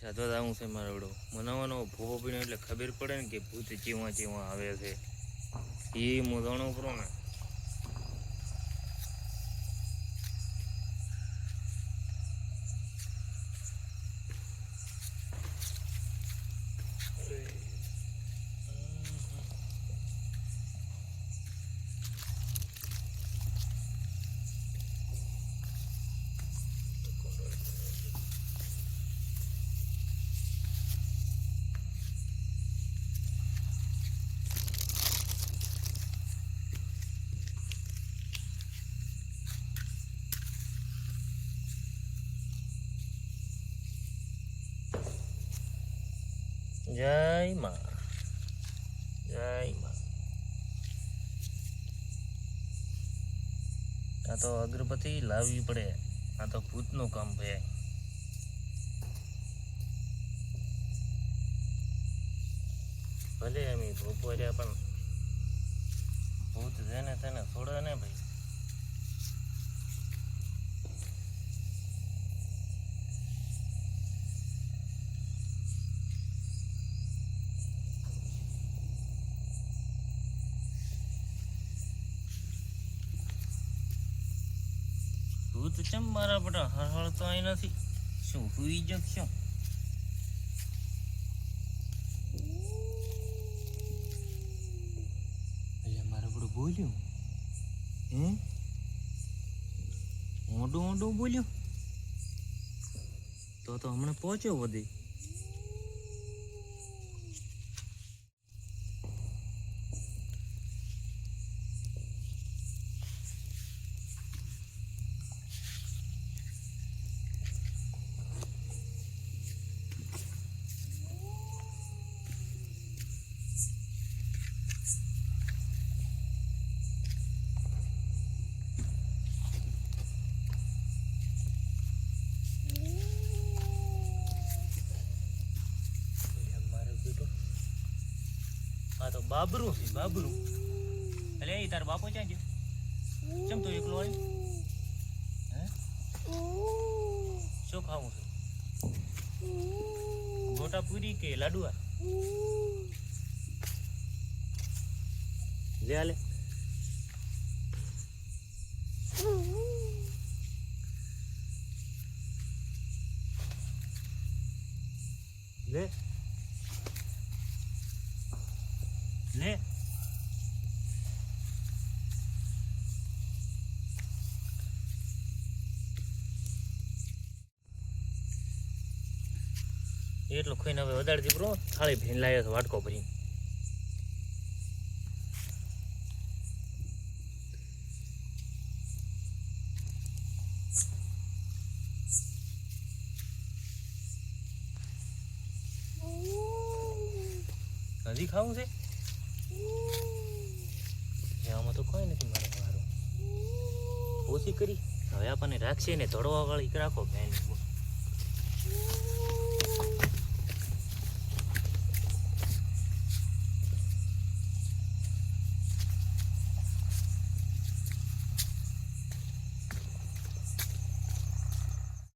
સાધવા હું છે મારો મનાવાનો ભોવો પીણો એટલે ખબર પડે ને કે ભૂત ચીવા ચીવા આવે છે. એ મોદાણો કરો ને. જય માં જય માં આ તો અગરબત્તી લાવવી પડે. આ તો ભૂતનું કામ ભાઈ ભલે એમ બપોરે પણ ભૂત જેને તેને છોડે ને ભાઈ. ભૂત ચમ મારા બટા હળહળ તો અહીં નથી? શું હુઈ જ શું? એટલે મારા બડું બોલ્યું? હે? મોઢું ઊંડું બોલ્યું? તો તો હમણાં પહોંચ્યો વધી. બાબરું છે, બાબરું. એટલે એ તાર બાપો ક્યાં ગયો? ચમ તો એકલો આવ્યો? હે? શું ખાવું છે? ગોટા પૂરી કે લાડુઆ? લે લે. લે એટલો ખોઈને હવે વધારે દીકરો થાળી ભરીને લાવ્યો છે વાટકો ભરીને. હજી ખાવું છે? એવામાં તો કોઈ નથી મારે મારું. ઓછી કરી. હવે આપણને રાખશે ને ધોળવા વાળી રાખો, બેન.